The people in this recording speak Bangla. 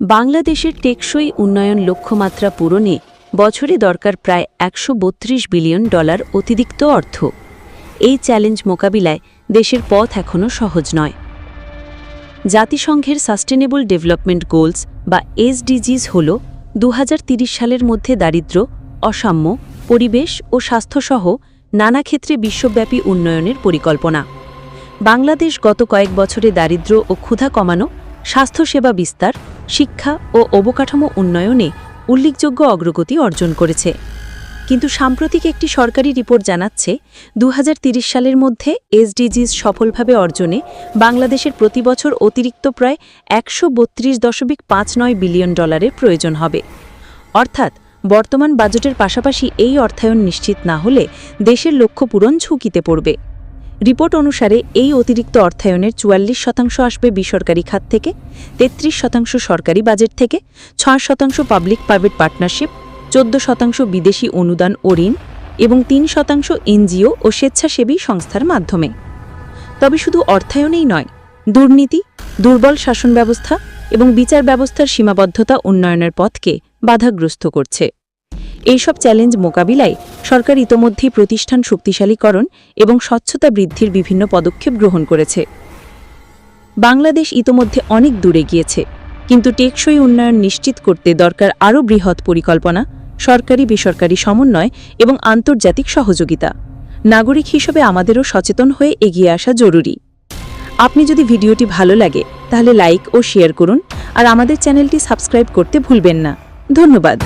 বাংলাদেশের টেকসই উন্নয়ন লক্ষ্যমাত্রা পূরণে বছরে দরকার প্রায় একশো বত্রিশ বিলিয়ন ডলার অতিরিক্ত অর্থ। এই চ্যালেঞ্জ মোকাবিলায় দেশের পথ এখনও সহজ নয়। জাতিসংঘের সাস্টেনেবল ডেভেলপমেন্ট গোলস বা এসডিজিজ হল দু সালের মধ্যে দারিদ্র অসাম্য, পরিবেশ ও স্বাস্থ্যসহ নানা ক্ষেত্রে বিশ্বব্যাপী উন্নয়নের পরিকল্পনা। বাংলাদেশ গত কয়েক বছরে দারিদ্র্য ও ক্ষুধা কমানো, স্বাস্থ্যসেবা বিস্তার শিক্ষা ও অবকাঠামো উন্নয়নে উল্লেখযোগ্য অগ্রগতি অর্জন করেছে। কিন্তু সাম্প্রতিক একটি সরকারি রিপোর্ট জানাচ্ছে দু সালের মধ্যে এসডিজিস সফলভাবে অর্জনে বাংলাদেশের প্রতি বছর অতিরিক্ত প্রায় একশো বত্রিশ দশমিক পাঁচ নয় বিলিয়ন ডলারের প্রয়োজন হবে। অর্থাৎ বর্তমান বাজেটের পাশাপাশি এই অর্থায়ন নিশ্চিত না হলে দেশের লক্ষ্য পূরণ ঝুঁকিতে পড়বে। রিপোর্ট অনুসারে এই অতিরিক্ত অর্থায়নের চুয়াল্লিশ শতাংশ আসবে বেসরকারি খাত থেকে, তেত্রিশ শতাংশ সরকারি বাজেট থেকে, ছয় শতাংশ পাবলিক প্রাইভেট পার্টনারশিপ, চোদ্দ শতাংশ বিদেশি অনুদান ও ঋণ এবং তিন শতাংশ এনজিও ও স্বেচ্ছাসেবী সংস্থার মাধ্যমে। তবে শুধু অর্থায়নেই নয়, দুর্নীতি, দুর্বল শাসন ব্যবস্থা এবং বিচার ব্যবস্থার সীমাবদ্ধতা উন্নয়নের পথকে বাধাগ্রস্ত করছে। এইসব চ্যালেঞ্জ মোকাবিলায় সরকার ইতোমধ্যেই প্রতিষ্ঠান শক্তিশালীকরণ এবং স্বচ্ছতা বৃদ্ধির বিভিন্ন পদক্ষেপ গ্রহণ করেছে। বাংলাদেশ ইতোমধ্যে অনেক দূরে গিয়েছে, কিন্তু টেকসই উন্নয়ন নিশ্চিত করতে দরকার আরও বৃহৎ পরিকল্পনা, সরকারি বেসরকারি সমন্বয় এবং আন্তর্জাতিক সহযোগিতা। নাগরিক হিসেবে আমাদেরও সচেতন হয়ে এগিয়ে আসা জরুরি। আপনি যদি ভিডিওটি ভালো লাগে, তাহলে লাইক ও শেয়ার করুন, আর আমাদের চ্যানেলটি সাবস্ক্রাইব করতে ভুলবেন না। ধন্যবাদ।